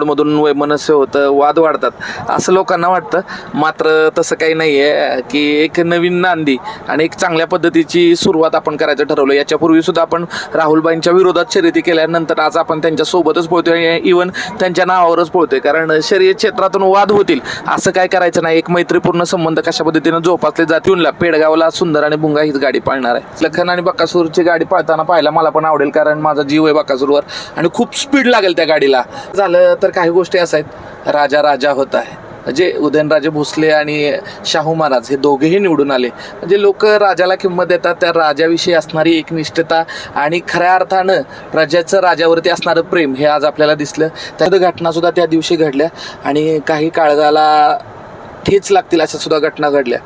मधून वैमनस्य होतं वाद वाढतात. असं लोकांना वाटतं. मात्र तसं काही नाही आहे की एक नवीन नांदी आणि एक चांगल्या पद्धतीची सुरुवात आपण करायचं ठरवलं. याच्यापूर्वी सुद्धा आपण राहुलबाईंच्या विरोधात शर्यती केल्यानंतर आज आपण त्यांच्यासोबतच पोहतोय इवन त्यांच्या नावावरच पोहतोय कारण शर्यत क्षेत्रातून वाद होतील. असं काय करायचं नाही. एक मैत्रीपूर्ण संबंध कशा पद्धतीनं जोपासले जातील? पेडगावला सुंदर आणि भुंगा हीच गाडी पाळणार आहे. लखन आणि बकासूरची गाडी पाळताना पाहायला मला पण आवडेल. कारण माझा जीव आहे बकासूरवर. आणि खूप स्पीड लागेल त्या गाडीला. झालं तर काही गोष्टी असा आहेत. राजा राजा होत आहे. म्हणजे उदयनराजे भोसले आणि शाहू महाराज हे दोघेही निवडून आले. म्हणजे लोक राजाला किंमत देतात त्या राजाविषयी असणारी एकनिष्ठता आणि खऱ्या अर्थानं प्रजेचं राजावरती असणारं प्रेम हे आज आपल्याला दिसलं. त्या घटनासुद्धा त्या दिवशी घडल्या आणि काही काळजाला ठेच लागतील अशा सुद्धा घटना घडल्या.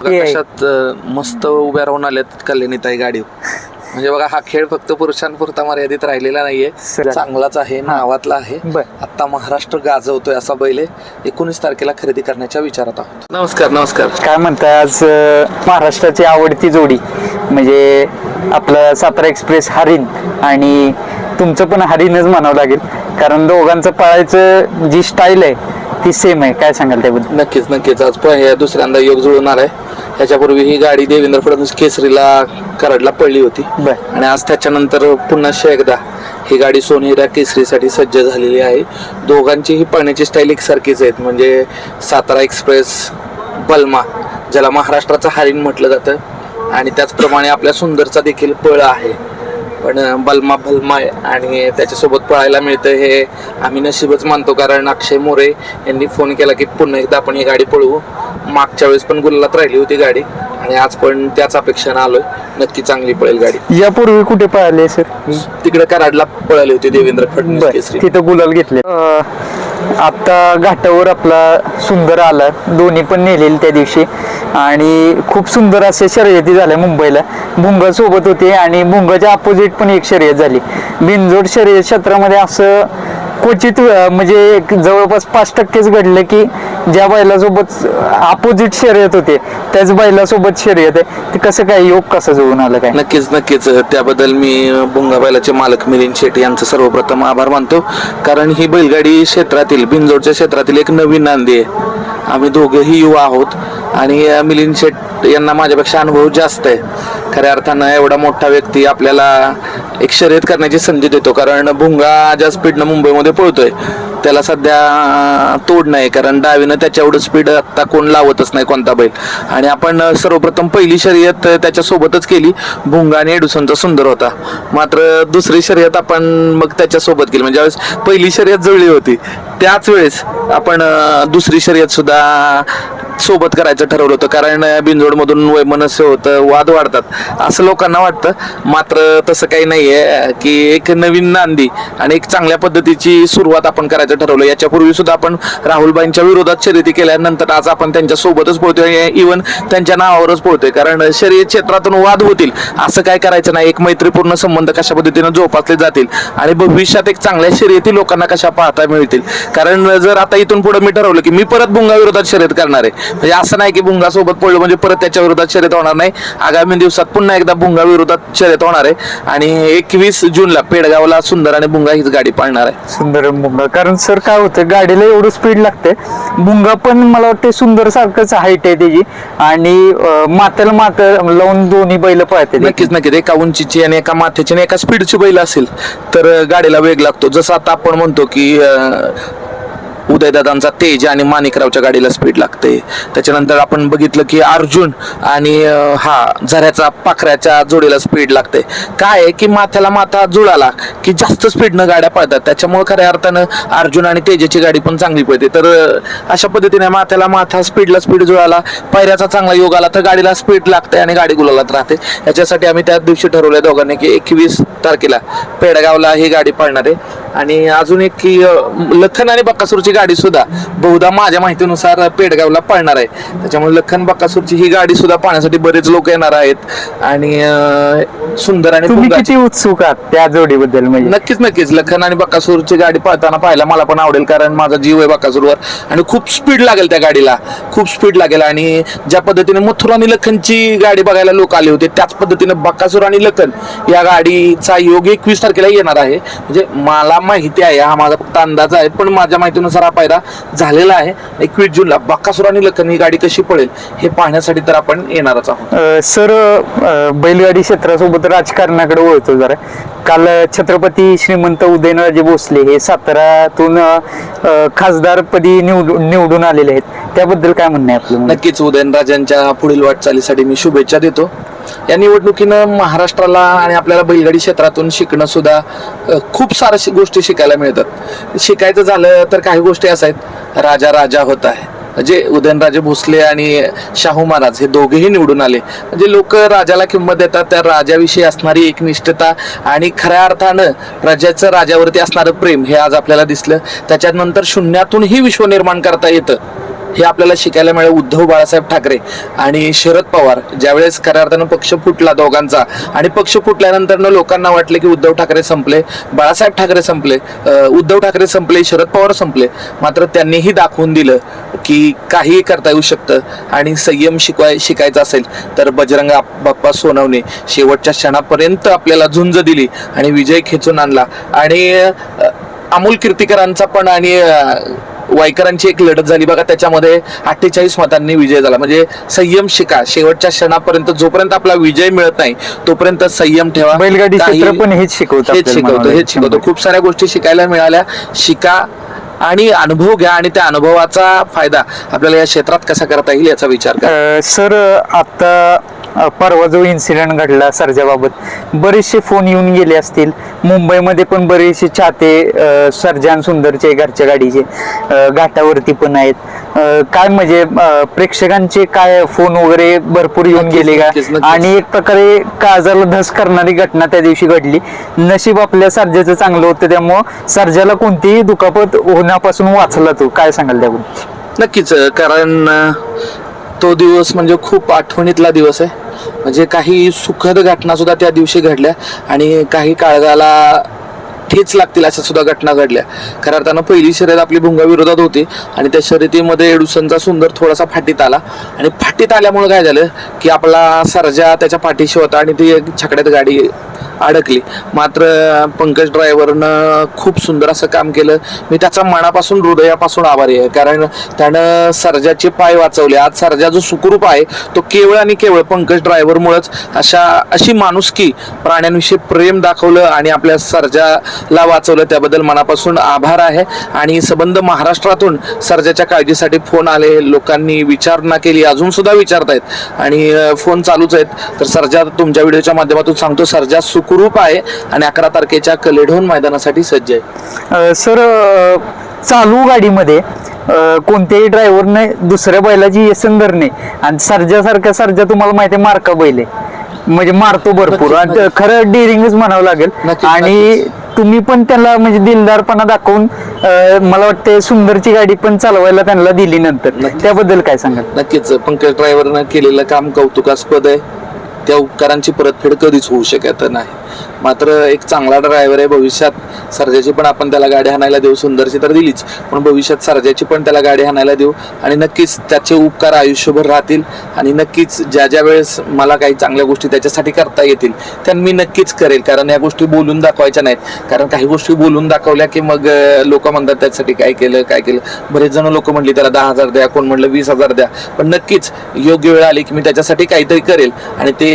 मस्त उभ्या राहून आल्यात कल्याणीताई गाडी म्हणजे बघा हा खेळ फक्त पुरुषांपुरता मर्यादित राहिलेला नाहीये. चांगलाच आहे नावातला आहे. आता महाराष्ट्र गाजवतोय असा बैल एकोणीस तारखेला खरेदी करण्याच्या विचारात आहोत. नमस्कार नमस्कार. काय म्हणताय आज महाराष्ट्राची आवडती जोडी? म्हणजे आपलं सातारा एक्सप्रेस हरिण आणि तुमचं पण हरिणच म्हणावं लागेल. कारण दोघांचं पळायचं जी स्टाईल आहे ती सेम आहे. काय सांगाल त्याबद्दल? नक्कीच नक्कीच. आज दुसऱ्यांदा योग जुळणार आहे याच्यापूर्वी ही गाडी देवेंद्र फडणवीस केसरीला कराडला पडली होती. बर. आणि आज त्याच्यानंतर पुन्हा एकदा ही गाडी सोनेरा केसरीसाठी सज्ज झालेली आहे. दोघांचीही पळण्याची स्टाईल एकसारखीच आहेत. म्हणजे सातारा एक्सप्रेस बल्मा ज्याला महाराष्ट्राचा हरिण म्हटलं जातं. आणि त्याचप्रमाणे आपल्या सुंदरचा देखील पळ आहे. पण बलमा बलमा आहे आणि त्याच्यासोबत पळायला मिळतं हे आम्ही नशीबच मानतो. कारण अक्षय मोरे यांनी फोन केला की पुन्हा एकदा आपण ही गाडी पळवू. मागच्या वेळेस पण गुल्लात राहिली होती गाडी आणि आज पण त्याच अपेक्षानं आलोय. नक्की चांगली पळेल गाडी. यापूर्वी कुठे पळाले सर तिकडे कराडला पळाली होती देवेंद्र फडणवीस केसरी. तिथं गुलाल घेतले. आता घाटावर आपला सुंदर आला दोन्ही पण नेलेले त्या दिवशी. आणि खूप सुंदर असे शर्यती झाल्या मुंबईला. भुंगा सोबत होते आणि भुंगाच्या अपोजिट पण एक शर्यत झाली. बिनजोड शर्यत क्षेत्रामध्ये असं क्वचित म्हणजे एक जवळपास पाच टक्केच घडलं की ज्या बैलासोबत अपोजिट शर्यत होते त्याच बैलासोबत शर्यत आहे. ते कसं काय योग कसं जुळून आलं काय? नक्कीच नक्कीच. त्याबद्दल मी बुंगा बैलाचे मालक मिलिंद शेट्टी यांचं सर्वप्रथम आभार मानतो. कारण ही बैलगाडी क्षेत्रातील बिनजोडच्या क्षेत्रातील एक नवीन नांदी आहे. आम्ही दोघंही युवा आहोत आणि मिलिंद शेट यांना माझ्यापेक्षा अनुभव जास्त आहे. खऱ्या अर्थानं एवढा मोठा व्यक्ती आपल्याला एक शर्यत करण्याची संधी देतो कारण भुंगा ज्या स्पीडनं मुंबईमध्ये पळतोय त्याला सध्या तोड नाही कारण डावीनं त्याच्या एवढं स्पीड आत्ता कोण लावतच नाही कोणता बैल. आणि आपण सर्वप्रथम पहिली शर्यत त्याच्यासोबतच केली भुंगा आणि एडुसनचा सुंदर होता. मात्र दुसरी शर्यत आपण मग त्याच्यासोबत केली म्हणजे ज्यावेळेस पहिली शर्यत जुळली होती त्याच वेळेस आपण दुसरी शर्यत सुद्धा सोबत करायचं ठरवलं होतं कारण बिंजोडमधून वैमनस्य होतं वाद वाढतात असं लोकांना वाटतं. मात्र तसं काही नाही. नाहीये की एक नवीन नांदी आणि एक चांगल्या पद्धतीची सुरुवात आपण करायचं ठरवलं. याच्यापूर्वी सुद्धा आपण राहुलबाईंच्या विरोधात शर्यती केल्यानंतर आज आपण त्यांच्या सोबतच पोहतोय इवन त्यांच्या नावावरच पोहतोय कारण शर्यत क्षेत्रातून वाद होतील. असं काय करायचं नाही. एक मैत्रीपूर्ण संबंध कशा पद्धतीनं जोपासले जातील? आणि भविष्यात एक चांगल्या शर्यती लोकांना कशा पाहता मिळतील? कारण जर आता इथून पुढे मी ठरवलं की मी परत भुंगा विरोधात शर्यत करणार आहे. म्हणजे असं नाही की भुंगा सोबत पडलो म्हणजे परत त्याच्या विरोधात शर्यत होणार नाही. आगामी दिवसात पुन्हा एकदा भुंगा विरोधात शर्यत होणार आहे. आणि एकवीस जूनला पेडगावला सुंदर आणि भुंगा हीच गाडी पाळणार आहे. सुंदर मुंगा कारण सर काय होतं गाडीला एवढं स्पीड लागते. मुंगा पण मला वाटते सुंदर सारखंच हाईट आहे त्याची. आणि अं, मात्याला मात लावून दोन्ही बैल पळते नक्कीच नक्कीच. एका उंचीची आणि एका माथ्याची आणि एका स्पीडची बैल असेल तर अं, गाडीला वेग लागतो. जसं आता आपण म्हणतो की अं, उदयदादांचा तेज आणि माणिकरावच्या गाडीला स्पीड लागते. त्याच्यानंतर आपण बघितलं की अर्जुन आणि हा झऱ्याचा पाखऱ्याच्या जोडीला स्पीड लागते. काय आहे की माथ्याला माथा जुळाला की जास्त स्पीडनं गाड्या पळतात. त्याच्यामुळे खऱ्या अर्थानं अर्जुन आणि तेजाची गाडी पण चांगली पळते. तर अशा पद्धतीने माथ्याला माथा स्पीडला स्पीड जुळाला. पायऱ्याचा चांगला योग आला तर गाडीला स्पीड लागते आणि गाडी गुलालात राहते. याच्यासाठी आम्ही त्याच दिवशी ठरवलं दोघांनी की एकवीस तारखेला पेडगावला ही गाडी पळणार आहे. आणि अजून एक की लखन आणि बक्कासूरची गाडी सुद्धा बहुधा माझ्या माहितीनुसार पेडगावला पळणार आहे. त्याच्यामुळे लखन बक्कासूरची ही गाडी सुद्धा पाहण्यासाठी बरेच लोक येणार आहेत. आणि सुंदर आणि तुम्ही किती उत्सुक आहात त्या जोडीबद्दल म्हणजे? नक्कीच नक्कीच. लखन आणि बकासूरची गाडी पळताना पाहायला मला पण आवडेल कारण माझा जीव आहे बकासूरवर आणि खूप स्पीड लागेल त्या गाडीला. खूप स्पीड लागेल. आणि ज्या पद्धतीने मथुर आणि लखनची गाडी बघायला लोक आले होते त्याच पद्धतीने बकासूर आणि लखन या गाडीचा योग एकवीस तारखेला येणार आहे. म्हणजे मला माहिती आहे हा माझा फक्त अंदाज आहे पण माझ्या माहितीनुसार हा पायरा झालेला आहे. एकवीस जूनला बक्कासूर आणि लखन ही गाडी कशी पळेल हे पाहण्यासाठी तर आपण येणारच आहोत. सर बैलगाडी क्षेत्रासोबत राजकारणाकडे वळतो जरा. काल छत्रपती श्रीमंत उदयनराजे भोसले हे अ, खासदारपदी निवडून निवडून आलेले आहेत. त्याबद्दल काय म्हणणं आहे आपलं? नक्कीच उदयनराजांच्या पुढील वाटचालीसाठी मी शुभेच्छा देतो. या निवडणुकीनं महाराष्ट्राला आणि आपल्याला बैलगाडी क्षेत्रातून शिकणं सुद्धा खूप साऱ्या गोष्टी शिकायला मिळतात. शिकायचं झालं तर काही गोष्टी असा आहेत राजा राजा होत आहे. म्हणजे उदयनराजे भोसले आणि शाहू महाराज हे दोघेही निवडून आले. म्हणजे लोक राजाला किंमत देतात त्या राजाविषयी असणारी एकनिष्ठता आणि खऱ्या अर्थानं राजाचं राजावरती असणारं प्रेम हे आज आपल्याला दिसलं. त्याच्यानंतर शून्यातूनही विश्व निर्माण करता येतं. हे आपल्याला शिकायला मिळेल उद्धव बाळासाहेब ठाकरे आणि शरद पवार. ज्यावेळेस खऱ्या अर्थानं पक्ष फुटला दोघांचा आणि पक्ष फुटल्यानंतर लोकांना वाटले की उद्धव ठाकरे संपले बाळासाहेब ठाकरे संपले उद्धव ठाकरे संपले शरद पवार संपले. मात्र त्यांनीही दाखवून दिलं की काहीही करता येऊ शकतं आणि संयम शिकवाय शिकायचा असेल तर बजरंग बाप्पा सोनवणे शेवटच्या क्षणापर्यंत आपल्याला झुंज दिली आणि विजय खेचून आणला. आणि अमोल कीर्तिकरांचा पण आणि वायकरांची एक लढत झाली. बघा त्याच्यामध्ये अठ्ठेचाळीस मतांनी विजय झाला. म्हणजे संयम शिका. शेवटच्या क्षणापर्यंत जोपर्यंत आपला विजय मिळत नाही तोपर्यंत संयम ठेवा. बैलगाडी क्षेत्र पण हेच शिकवतं हेच शिकवतो हेच शिकवतो. खूप साऱ्या गोष्टी शिकायला मिळाल्या. शिका आणि अनुभव घ्या आणि त्या अनुभवाचा फायदा आपल्याला या क्षेत्रात कसा करता येईल याचा विचार करा. सर आता परवा जो इन्सिडेंट घडला सर्जाबाबत बरेचसे फोन येऊन गेले असतील. मुंबईमध्ये पण बरेचसे चाहते सर्जान सुंदरचे घरच्या गाडीचे घाटावरती पण आहेत. काय म्हणजे प्रेक्षकांचे काय फोन वगैरे भरपूर येऊन गेले का. आणि एक प्रकारे काळजाला धस करणारी घटना त्या दिवशी घडली. नशीब आपल्या सर्जाचं चांगलं होतं त्यामुळं सर्जाला कोणतीही दुखापत होण्यापासून वाचला तो. काय सांगाल त्याबद्दल? नक्कीच कारण तो दिवस म्हणजे खूप आठवणीतला दिवस आहे. म्हणजे काही सुखद घटना सुद्धा त्या दिवशी घडल्या आणि काही काळगाला ठेच लागतील अशा सुद्धा घटना घडल्या. खऱ्या अर्थानं पहिली शर्यत आपली भुंगा विरोधात होती आणि त्या शर्यतीमध्ये एडुसनचा सुंदर थोडासा फाटीत आला. आणि फाटीत आल्यामुळे काय झालं की आपला सरजा त्याच्या पाठीशी होता आणि ती छकड्यात गाडी अडकली. मात्र पंकज ड्रायव्हरनं खूप सुंदर असं काम केलं. मी त्याचा मनापासून हृदयापासून आभारी आहे. कारण त्यानं सर्जाचे पाय वाचवले. आज सर्जा जो सुखरूप आहे तो केवळ आणि केवळ पंकज ड्रायव्हरमुळेच अशा अशी माणुसकी प्राण्यांविषयी प्रेम दाखवलं आणि आपल्या सर्जाला वाचवलं. त्याबद्दल मनापासून आभार आहे. आणि संबंध महाराष्ट्रातून सर्जाच्या काळजीसाठी फोन आले. लोकांनी विचारणा केली. अजून सुद्धा विचारतायत. आणि फोन चालूच आहेत. तर सर्जा तुमच्या व्हिडिओच्या माध्यमातून सांगतो सर्जा सुखरूप आहे आणि अकरा तारखेच्या कलेढोन मैदानासाठी सज्ज आहे. सर चालू गाडीमध्ये कोणत्याही ड्रायव्हरने दुसऱ्या बैलाची येसन धरणे आणि सर्जासारखा सर्जा तुम्हाला माहिती आहे मार्का बैल आहे. म्हणजे मारतो भरपूर. आणि. खरं डिरिंगच म्हणावं लागेल. आणि तुम्ही पण त्याला म्हणजे दिलदारपणा दाखवून मला वाटतं सुंदरची गाडी पण चालवायला त्यांना दिली नंतर. त्याबद्दल काय सांगाल? नक्कीच. पंकज ड्रायव्हरनं केलेलं काम कौतुकास्पद आहे. त्या उपकारांची परतफेड कधीच होऊ शकत नाही. मात्र एक चांगला ड्रायव्हर आहे. भविष्यात सर्जाची पण आपण त्याला गाडी हाणायला देऊ. सुंदरची तर दिलीच पण भविष्यात सर्जाची पण त्याला गाडी हाणायला देऊ. आणि नक्कीच त्याचे उपकार आयुष्यभर राहतील. आणि नक्कीच ज्या ज्या वेळेस मला काही चांगल्या गोष्टी त्याच्यासाठी करता येतील त्या मी नक्कीच करेल. कारण या गोष्टी बोलून दाखवायच्या नाहीत. कारण काही गोष्टी बोलून दाखवल्या की मग लोक म्हणतात त्याच्यासाठी काय केलं काय केलं. बरेच जण लोक म्हणली त्याला दहा हजार द्या कोण म्हणलं वीस हजार द्या. पण नक्कीच योग्य वेळ आली की मी त्याच्यासाठी काहीतरी करेल. आणि ते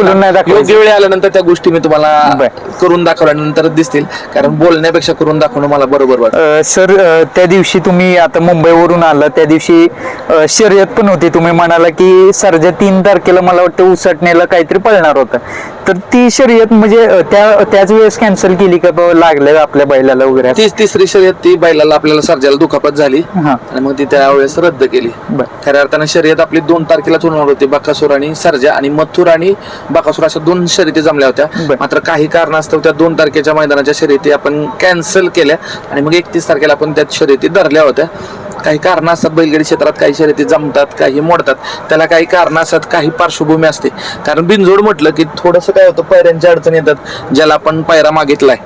बोलून. नाही दाखवायचं. योग्य वेळ आल्यानंतर त्या गोष्टी मी तुम्हाला बर. करून दाखवल्यानंतर दिसतील कारण बोलण्यापेक्षा करून दाखवणं मला बरोबर वाटतं अ, सर अ, त्या दिवशी तुम्ही आता मुंबईवरून आला त्या दिवशी अ, शर्यत पण होती तुम्ही म्हणाला की सरजा तीन तारखेला मला वाटतं उसटण्याला काहीतरी पळणार होतं तर ती शर्यत म्हणजे अ, त्या त्याच वेळेस कॅन्सल केली का बाबा लागलं आपल्या बैलाला वगैरे? तीस तिसरी शर्यत ती बैलाला आपल्याला सर्जाला दुखापत झाली. हा. आणि मग ती त्यावेळेस रद्द केली. बर. खऱ्या अर्थानं शर्यत आपली दोन तारखेलाच होणार होती बकासूर आणि सर्जा. आणि मथुर आणि बकासूर अशा दोन शर्यती जमल्या होत्या. बर. मात्र काही कारणास्तव त्या दोन तारखेच्या मैदानाच्या शर्यती आपण कॅन्सल केल्या. आणि मग एकतीस तारखेला आपण त्या शर्यती धरल्या होत्या. काही कारण असतात बैलगाडी क्षेत्रात काही शर्यती जमतात काही मोडतात. त्याला काही कारण असतात काही पार्श्वभूमी असते. कारण बिनजोड म्हटलं की थोडंसं काय होतं पायऱ्यांच्या अडचणी येतात ज्याला आपण पायरा मागितलाय.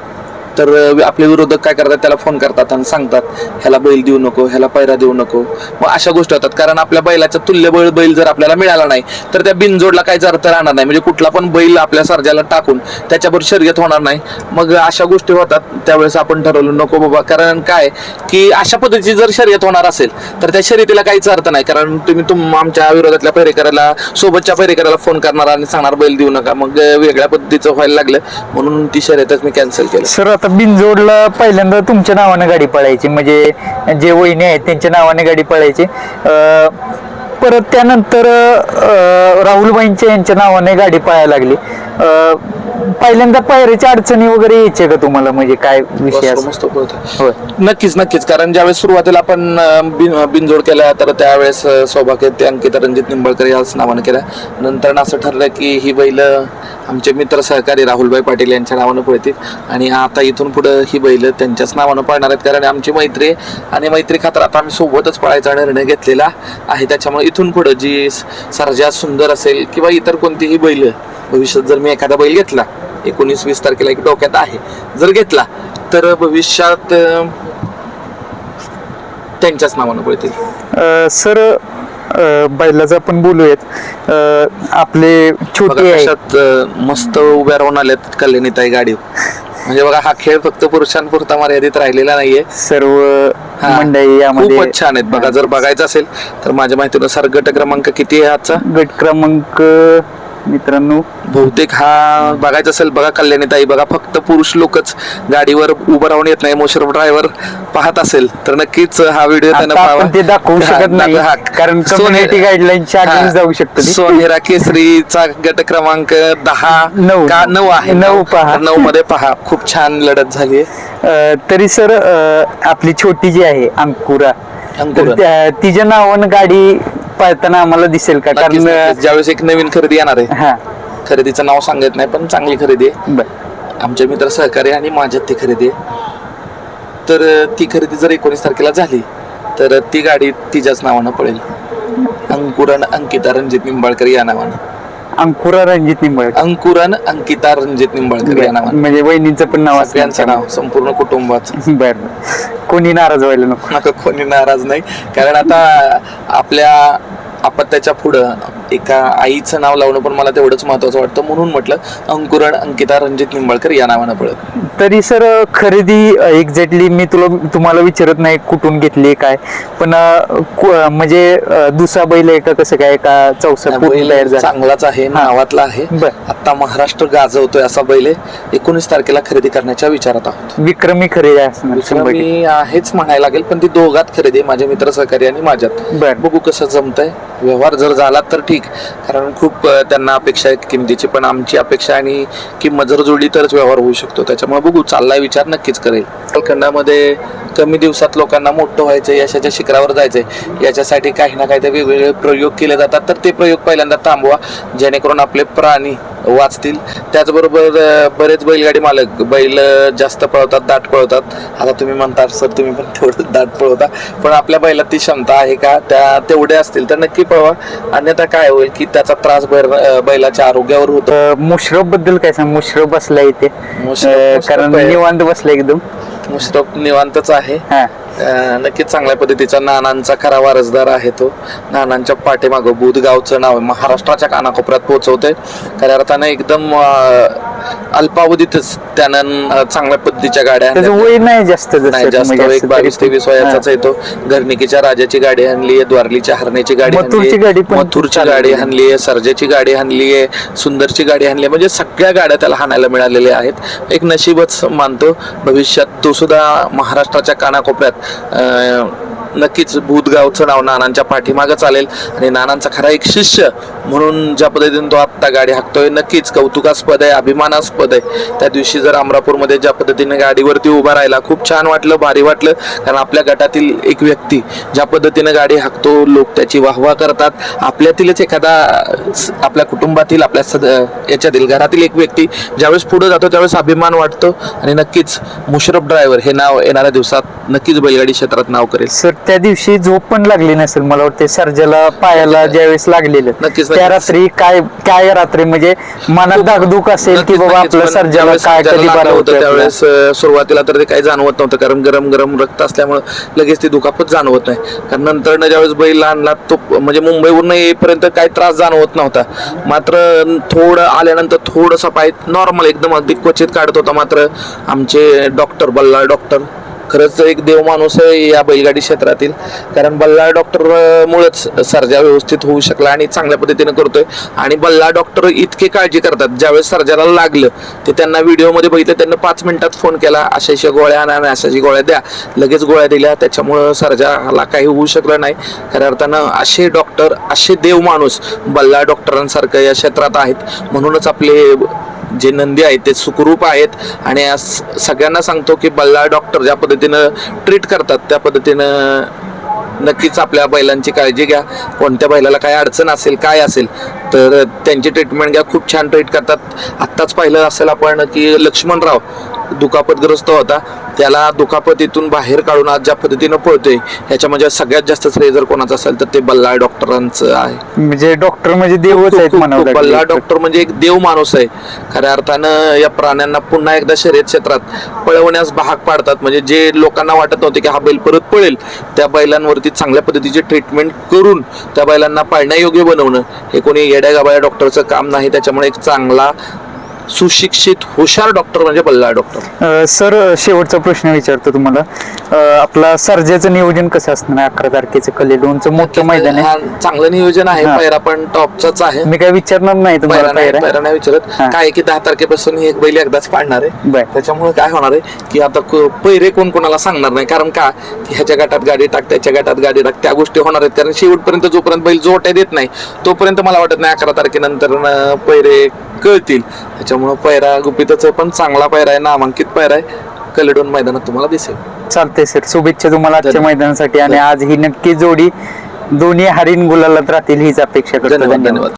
तर आपले विरोधक काय करतात? त्याला फोन करतात आणि सांगतात ह्याला बैल देऊ नको ह्याला पैरा देऊ नको. मग अशा गोष्टी होतात. कारण आपल्या बैलाचा तुल्यबळ बैल जर आपल्याला मिळाला नाही तर त्या बिनजोडला काहीच अर्थ राहणार नाही. म्हणजे कुठला पण बैल आपल्या सर्जाला टाकून त्याच्यावर शर्यत होणार नाही. मग अशा गोष्टी होतात. त्यावेळेस आपण ठरवलं नको बाबा. कारण काय? की अशा पद्धतीची जर शर्यत होणार असेल तर त्या शर्यतीला काहीच अर्थ नाही. कारण तुम्ही तुम आमच्या विरोधातल्या पैरेकराला सोबतच्या पैरेकराला फोन करणार आणि सांगणार बैल देऊ नका. मग वेगळ्या पद्धतीचं व्हायला लागलं. म्हणून ती शर्यतच मी कॅन्सल केली. सर आता बिनजोडला पहिल्यांदा तुमच्या नावाने गाडी पळायची. म्हणजे जे वहिनी आहेत त्यांच्या नावाने गाडी पळायची. परत त्यानंतर राहुलबाईंच्या यांच्या नावाने गाडी पळायला लागली. पहिल्यांदा पायऱ्याच्या अडचणी वगैरे यायचे का तुम्हाला? म्हणजे काय विषय नक्कीच नक्कीच. कारण ज्यावेळेस सुरुवातीला आपण बिनजोड केला तर त्यावेळेस सौभाग्य ते अंकिता रणजित निंबाळकर याच नावानं केला नंतर असं ठरलं की ही बैल आमचे मित्र सहकारी राहुलभाई पाटील यांच्या नावानं पळतील. आणि आता इथून पुढं ही बैल त्यांच्याच नावानं पळणार आहेत. कारण आमची मैत्री. आणि मैत्री खातर आता आम्ही सोबतच पळायचा निर्णय घेतलेला आहे. त्याच्यामुळे इथून पुढं जी सर्जा सुंदर असेल किंवा इतर कोणतीही बैल भविष्यात जर मी एखादा बैल घेतला एकोणीस वीस तारखेला एक डोक्यात आहे जर घेतला तर भविष्यात त्यांच्याच नावानं पळतील. सर बैलाचं आपण बोलूयात. आपले छोटे आहे मस्त उभ्या राहून आल्यात कल्याणीताई गाडी म्हणजे बघा हा खेळ फक्त पुरुषांपुरता मर्यादित राहिलेला नाहीये. सर्व हा. मंडळी यामध्ये खूपच छान आहेत बघा. जर बघायचं असेल तर माझ्या माहितीनुसार गट क्रमांक किती आहे आजचा? गट क्रमांक मित्रांनो बहुतेक हा बघायचं असेल बघा कल्याणीताई बघा फक्त पुरुष लोकच गाडीवर उभं राहून येत नाही मोशरफ ड्रायव्हर पाहत असेल तर नक्कीच हा व्हिडिओ त्यांना आता पाहावा आपण ते दाखवू हा, शकत नाही हा. कारण सोने- कम्युनिटी गाईडलाईनच्या अगेन्स्ट. जाऊ शकतं ते. सोनेरा केसरीचा गट क्रमांक दहा नऊ. का नऊ आहे नऊ पहा. नऊ मध्ये पहा खूप छान लढत झाली अं, तरी सर अं, आपली छोटी जी आहे अंकुरा अंकुरा. तर त्या- तिच्या नावानं गाडी पळताना आम्हाला दिसेल का? कारण नक्कीच. ज्यावेळेस एक नवीन खरेदी येणार आहे हा. खरेदीचं नाव सांगत नाही पण चांगली खरेदी आहे. बर. आमचे मित्र सहकारी आणि माझ्यात ती खरेदी आहे. तर अं, ती खरेदी जर एकोणीस तारखेला झाली तर ती गाडी तिच्याच नावानं पडेल अंकुरन अंकिता रणजित निंबाळकर या नावानं. अंकुरा रणजित निंबाळकर. अंकुरन अंकिता रणजित निंबाळकर या नावानं. म्हणजे वहिनीचं पण नाव सगळ्यांचं नाव संपूर्ण कुटुंबाचं. बर. बर कोणी नाराज व्हायला नको. नका कोणी नाराज नाही. कारण आता आपल्या अपत्याच्या पुढं एका आईचं नाव लावणं पण मला तेवढंच महत्वाचं वाटतं. म्हणून म्हटलं अंकुरण अंकिता रणजित निंबाळकर या नावानं पळत. तरी सर खरेदी एक्झॅक्टली मी तुला तुम्हाला विचारत नाही कुठून घेतली काय. पण म्हणजे दुसरा बैल आहे का कसं काय का चौसा बैल चांगलाच आहे नावातला आहे. आता महाराष्ट्र गाजवतोय असा बैल आहे. एकोणीस तारखेला खरेदी करण्याच्या विचारात आहोत. विक्रमी खरेदी असणार शंभर टक्के. मी आहेच म्हणायला लागेल पण ती दोघात खरेदी आहे माझे मित्र सहकारी आणि माझ्यात. बघू कसं जमतंय. व्यवहार जर झाला तर ठीक कारण खूप त्यांना अपेक्षा आहेत किमतीची पण आमची अपेक्षा आणि किंमत जर जुळली तरच व्यवहार होऊ शकतो. त्याच्यामुळे बघू चाललाय विचार नक्कीच करेल. कालखंडामध्ये कमी दिवसात लोकांना मोठं व्हायचं यशाच्या शिखरावर जायचंय. याच्यासाठी काही ना काही वेगवेगळे प्रयोग केले जातात. तर ते प्रयोग पहिल्यांदा थांबवा जेणेकरून आपले प्राणी वाचतील. त्याचबरोबर बरेच बैलगाडी मालक बैल जास्त पळवतात दाट पळवतात. आता तुम्ही म्हणता सर तुम्ही पण तेवढं दाट पळवता. पण आपल्या बैलात ती क्षमता आहे का? त्या तेवढे असतील तर नक्की पळवा. अन्यथा काय होईल की त्याचा त्रास बैल बैलाच्या आरोग्यावर होतो. मुश्रफबद्दल काय सांग? मुश्रफ बसला इथे. कारण. निवांत बसला एकदम. मुश्रफ निवांतच आहे. हा. नक्कीच चांगल्या पद्धतीचा नानांचा खरा वारसदार आहे तो. नानांच्या पाठीमागं बुधगावचं नाव महाराष्ट्राच्या कानाकोपऱ्यात पोहोचवतंय. खऱ्या अर्थानं एकदम अल्पावधीतच त्यानं चांगल्या पद्धतीच्या गाड्या नाही जास्त जसं नाही जास्त म्हणजे एक बावीस तेवीस वयाचाच आहे तो. घरणिकीच्या राजाची गाडी आणली आहे द्वारलीच्या हरण्याची गाडी आणली गाडी मथुरची गाडी. आणली आहे सर्जेची गाडी आणली आहे सुंदरची गाडी आणली आहे. म्हणजे सगळ्या गाड्या त्याला हाणायला मिळालेल्या आहेत. एक नशीबच मानतो. भविष्यात तो सुद्धा महाराष्ट्राच्या कानाकोपऱ्यात नक्कीच भूतगावचं नाव नानांच्या पाठीमागं चालेल. आणि नानांचा खरा एक शिष्य म्हणून ज्या पद्धतीने तो आत्ता गाडी हाकतोय नक्कीच कौतुकास्पद आहे अभिमानास्पद आहे. त्या दिवशी जर अमरापूरमध्ये ज्या पद्धतीने गाडीवरती उभा राहिला खूप छान वाटलं भारी वाटलं. कारण आपल्या गटातील एक व्यक्ती ज्या पद्धतीने गाडी हाकतो लोक त्याची वाहवा करतात. आपल्यातीलच एखादा आपल्या कुटुंबातील आपल्या सद याच्यातील घरातील एक व्यक्ती ज्यावेळेस पुढे जातो त्यावेळेस अभिमान वाटतो. आणि नक्कीच मुशरफ ड्रायव्हर हे नाव येणाऱ्या दिवसात नक्कीच बैलगाडी क्षेत्रात नाव करेल. सर त्या दिवशी झोप पण लागली नसेल मला वाटते सर्जाला पायाला ज्यावेळेस लागलेलं. नक्कीच त्या रात्री काय काय रात्री? म्हणजे मनात धाकधूक असेल की बाबा. आपलं ज्यावेळेस काय कधी बरं होतं त्यावेळेस सुरुवातीला तर ते काही जाणवत नव्हतं कारण गरम गरम रक्त असल्यामुळे लगेच ती दुखापत जाणवत नाही. कारण नंतर ज्यावेळेस बैल आणला तो म्हणजे मुंबईवरून येईपर्यंत काही त्रास जाणवत नव्हता. मात्र थोडं आल्यानंतर थोडंसं पाय नॉर्मल एकदम अगदी क्वचित काढत होता. मात्र आमचे डॉक्टर बल्लाळ डॉक्टर खरंच एक देव माणूस आहे या बैलगाडी क्षेत्रातील. कारण बल्लाळ डॉक्टर अं, मुळेच सर्जा व्यवस्थित होऊ शकला आणि चांगल्या पद्धतीने करतोय. आणि बल्ला डॉक्टर इतके काळजी करतात. ज्यावेळेस सर्जाला लागलं ते त्यांना व्हिडिओमध्ये बघितलं त्यांना पाच मिनिटात फोन केला अशा अशा गोळ्या आणा आणि अशाची गोळ्या द्या. लगेच गोळ्या दिल्या. त्याच्यामुळं सर्जाला काही होऊ शकलं नाही. खऱ्या अर्थानं असे डॉक्टर असे देव माणूस बल्ला डॉक्टरांसारखं या क्षेत्रात आहेत. म्हणूनच आपले जे नंदी आहेत ते सुखरूप आहेत. आणि सगळ्यांना सांगतो की बल्लाळ डॉक्टर ज्या पद्धतीनं ट्रीट करतात त्या पद्धतीनं नक्कीच आपल्या बैलांची काळजी घ्या. कोणत्या बैलाला काय अडचण असेल काय असेल तर त्यांची ट्रीटमेंट घ्या. खूप छान ट्रीट करतात. आत्ताच पाहिलं असेल आपण की लक्ष्मणराव. दुखापतग्रस्त होता. त्याला दुखापतीतून बाहेर काढून आज ज्या पद्धतीनं पळतोय ह्याच्यामध्ये सगळ्यात जास्त श्रेय जर कोणाचं असेल तर ते बल्लाळ डॉक्टरांचं आहे. म्हणजे डॉक्टर म्हणजे देवच आहेत म्हणावं लागेल. बल्ला डॉक्टर म्हणजे एक देव माणूस आहे. खऱ्या अर्थानं या प्राण्यांना पुन्हा एकदा शर्यत क्षेत्रात पळवण्यास भाग पाडतात. म्हणजे जे लोकांना वाटत नव्हते की हा बैल परत पळेल त्या बैलांवरती चांगल्या पद्धतीची ट्रीटमेंट करून त्या बैलांना पाळण्यायोग्य बनवणं हे कोणी येड्या गाबाया डॉक्टरचं काम नाही. त्याच्यामुळे एक चांगला सुशिक्षित हुशार डॉक्टर म्हणजे बल्ला डॉक्टर अं, सर शेवटचा प्रश्न विचारतो तुम्हाला. अं, आपला सर्जेचं नियोजन कसं असणार आहे अकरा तारखेचं कलेडोनचं मोठं मैदान आहे? हा, चांगलं नियोजन आहे हा. पैरा पण टॉपचाच आहे. मी काय विचारणार नाही तुम्हाला पैरा नाही पायऱ्या. पैरा नाही विचारत. हा. काय आहे की दहा तारखेपासून ही एक बैल एकदाच पाडणार आहे. बर. त्याच्यामुळे काय होणार आहे की आता क- पैरे कोण कोणाला सांगणार नाही. कारण का की ह्याच्या गटात गाडी टाक त्याच्या गटात गाडी टाक त्या गोष्टी होणार आहेत. कारण शेवटपर्यंत जोपर्यंत बैल जोट्या देत नाही तोपर्यंत मला वाटत नाही अकरा तारखेनंतर न पैरे कळतील. त्याच्यामुळे पैरा गुपितच पण चांगला पैरा आहे नामांकित पैरा आहे. कलेडोन मैदानात तुम्हाला दिसेल. चालतंय सर शुभेच्छा तुम्हाला आजच्या धन्यवाद. मैदानासाठी. आणि आज ही नक्की जोडी दोन्ही हरिण गुलालात राहतील हीच अपेक्षा करतो. धन्यवाद.